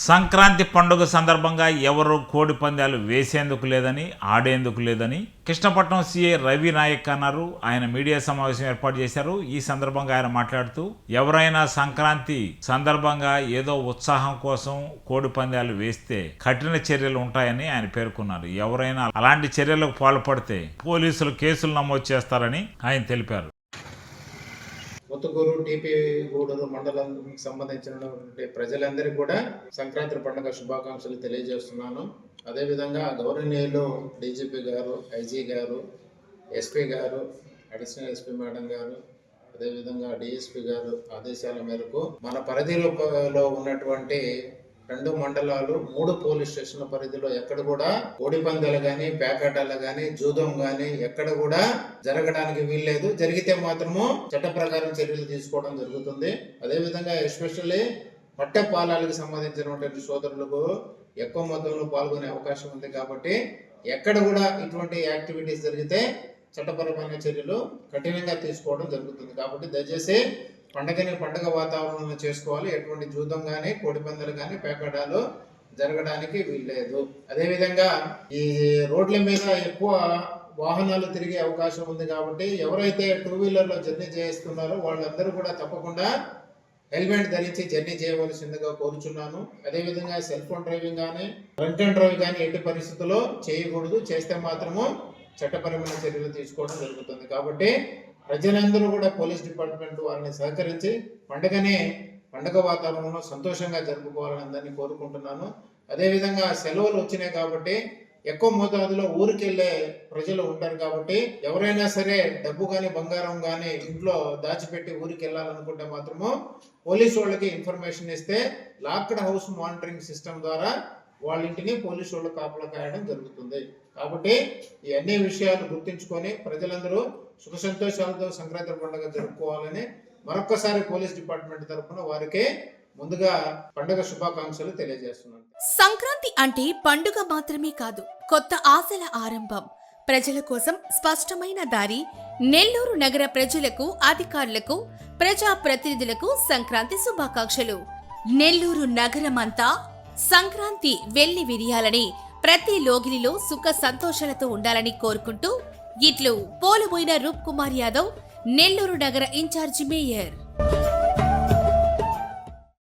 సంక్రాంతి పండుగ సందర్భంగా ఎవరు కోడి పందాలు వేసేందుకు లేదని ఆడేందుకు లేదని కృష్ణపట్నం సీఏ రవి నాయక్ అన్నారు. ఆయన మీడియా సమావేశం ఏర్పాటు చేశారు. ఈ సందర్భంగా ఆయన మాట్లాడుతూ ఎవరైనా సంక్రాంతి సందర్భంగా ఏదో ఉత్సాహం కోసం కోడి పందాలు వేస్తే కఠిన చర్యలు ఉంటాయని ఆయన పేర్కొన్నారు. ఎవరైనా అలాంటి చర్యలకు పాల్పడితే పోలీసులు కేసులు నమోదు చేస్తారని ఆయన తెలిపారు. ముత్తుకూరు టీపీ గూడూరు మండలానికి సంబంధించినటువంటి ప్రజలందరికీ కూడా సంక్రాంతి పండుగ శుభాకాంక్షలు తెలియజేస్తున్నాను. అదేవిధంగా గౌరవనీయులు డీజీపీ గారు ఐజీ గారు ఎస్పీ గారు అడిషనల్ ఎస్పీ మేడం గారు అదేవిధంగా డిఎస్పీ గారు ఆదేశాల మేరకు మన పరిధిలో ఉన్నటువంటి రెండు మండలాలు మూడు పోలీస్ స్టేషన్ల పరిధిలో ఎక్కడ కూడా కోడి గాని కానీ పేకాటాలు కానీ జూదం కానీ ఎక్కడ కూడా జరగడానికి వీల్లేదు. జరిగితే మాత్రము చట్ట ప్రకారం చర్యలు తీసుకోవడం జరుగుతుంది. అదేవిధంగా ఎస్పెషల్లీ పట్టె పాలాలకు సంబంధించినటువంటి సోదరులకు ఎక్కువ మొత్తంలో పాల్గొనే అవకాశం ఉంది కాబట్టి ఎక్కడ కూడా ఇటువంటి యాక్టివిటీస్ జరిగితే చట్టపరమైన చర్యలు కఠినంగా తీసుకోవడం జరుగుతుంది కాబట్టి దయచేసి పండగని పండగ వాతావరణంలో చేసుకోవాలి. ఎటువంటి జూదం కానీ కోడిపందాలు కానీ పేకడాలు జరగడానికి వీల్లేదు. అదేవిధంగా ఈ రోడ్ల మీద ఎక్కువ వాహనాలు తిరిగే అవకాశం ఉంది కాబట్టి ఎవరైతే టూ వీలర్లో జర్నీ చేస్తున్నారో వాళ్ళందరూ కూడా తప్పకుండా హెల్మెట్ ధరించి జర్నీ చేయవలసిందిగా కోరుచున్నాను. అదేవిధంగా సెల్ ఫోన్ డ్రైవింగ్ కానీ డ్రంక్ అండ్ డ్రైవ్ కానీ ఎట్టి పరిస్థితుల్లో చేయకూడదు. చేస్తే మాత్రము చట్టపరమైన చర్యలు తీసుకోవడం జరుగుతుంది. కాబట్టి ప్రజలందరూ కూడా పోలీస్ డిపార్ట్మెంట్ వారిని సహకరించి పండుగనే పండుగ వాతావరణంలో సంతోషంగా జరుపుకోవాలని అందరినీ కోరుకుంటున్నాను. అదేవిధంగా సెలవులు వచ్చినాయి కాబట్టి ఎక్కువ మోతాదులో ఊరికెళ్ళే ప్రజలు ఉంటారు కాబట్టి ఎవరైనా సరే డబ్బు కానీ బంగారం కానీ ఇంట్లో దాచిపెట్టి ఊరికి వెళ్ళాలనుకుంటే మాత్రము పోలీసు వాళ్ళకి ఇన్ఫర్మేషన్ ఇస్తే లాక్డ్ హౌస్ మానిటరింగ్ సిస్టమ్ ద్వారా వాళ్ళ ఇంటిని పోలీసు వాళ్ళు కాపలా కాయడం జరుగుతుంది. కాబట్టి ఈ అన్ని విషయాలు గుర్తుంచుకొని ప్రజలందరూ సుఖ సంతోషాలతో సంక్రాంతి పండుగ జరుపుకోవాలని మరొకసారి పోలీస్ డిపార్ట్మెంట్ తరఫున వారికి ముందుగా పండుగ శుభాకాంక్షలు తెలియజేస్తున్నాను. సంక్రాంతి అంటే పండుగ మాత్రమే కాదు కొత్త ఆశల ఆరంభం. ప్రజల కోసం స్పష్టమైన దారి నెల్లూరు నగర ప్రజలకు అధికారులకు ప్రజా ప్రతినిధులకు సంక్రాంతి శుభాకాంక్షలు. నెల్లూరు నగరమంతా సంక్రాంతి వెళ్ళి విరియాలని ప్రతి లోగిలిలో సుఖ సంతోషాలతో ఉండాలని కోరుకుంటూ ఇట్లు పోలుబోయిన రూప్ కుమార్ యాదవ్ నెల్లూరు నగర ఇన్ఛార్జి మేయర్.